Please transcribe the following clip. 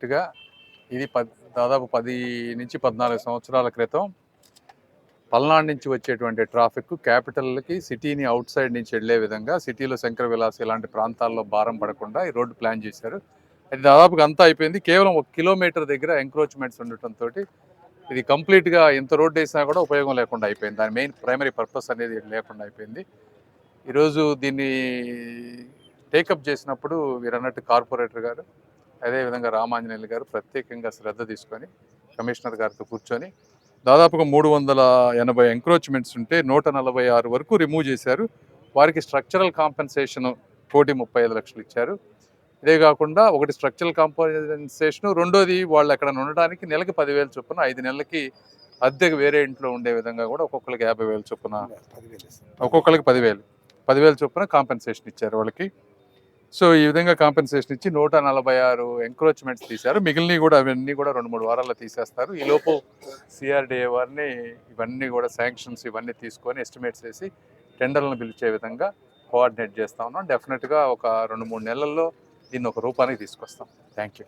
కరెక్ట్గా ఇది పద్ దాదాపు పది నుంచి పద్నాలుగు సంవత్సరాల క్రితం పల్నాడు నుంచి వచ్చేటువంటి ట్రాఫిక్ క్యాపిటల్కి సిటీని అవుట్ సైడ్ నుంచి వెళ్ళే విధంగా సిటీలో శంకర విలాస్ ఇలాంటి ప్రాంతాల్లో భారం పడకుండా ఈ రోడ్డు ప్లాన్ చేశారు. అది దాదాపుగా అంతా అయిపోయింది. కేవలం ఒక కిలోమీటర్ దగ్గర ఎంక్రోచ్మెంట్స్ ఉండటంతో ఇది కంప్లీట్గా ఎంత రోడ్డు వేసినా కూడా ఉపయోగం లేకుండా అయిపోయింది. దాని మెయిన్ ప్రైమరీ పర్పస్ అనేది లేకుండా అయిపోయింది. ఈరోజు దీన్ని టేకప్ చేసినప్పుడు మీరు అన్నట్టు కార్పొరేటర్ గారు అదేవిధంగా రామాంజనేయులు గారు ప్రత్యేకంగా శ్రద్ధ తీసుకొని కమిషనర్ గారితో కూర్చొని దాదాపుగా మూడు వందల ఎనభై ఎంక్రోచ్మెంట్స్ ఉంటే నూట నలభై ఆరు వరకు రిమూవ్ చేశారు. వారికి స్ట్రక్చరల్ కాంపెన్సేషన్ కోటి ముప్పై ఐదు లక్షలు ఇచ్చారు. ఇదే కాకుండా ఒకటి స్ట్రక్చరల్ కాంపెన్సేషన్ రెండోది వాళ్ళు అక్కడ ఉండడానికి నెలకి పదివేలు చొప్పున ఐదు నెలలకి అద్దెకు వేరే ఇంట్లో ఉండే విధంగా కూడా ఒక్కొక్కరికి యాభై వేలు చొప్పున ఒక్కొక్కరికి పదివేలు. పదివేలు చొప్పున కాంపెన్సేషన్ ఇచ్చారు వాళ్ళకి. సో ఈ విధంగా కాంపెన్సేషన్ ఇచ్చి నూట నలభై ఆరు ఎంక్రోచ్మెంట్స్ తీశారు. మిగిలినవి కూడా అవన్నీ కూడా రెండు మూడు వారాల్లో తీసేస్తారు. ఈ లోపు సిఆర్డిఏ వారిని ఇవన్నీ కూడా శాంక్షన్స్ ఇవన్నీ తీసుకొని ఎస్టిమేట్స్ వేసి టెండర్లను పిలిచే విధంగా కోఆర్డినేట్ చేస్తా ఉన్నాం. డెఫినెట్గా ఒక రెండు మూడు నెలల్లో దీన్ని ఒక రూపానికి తీసుకొస్తాం. Thank you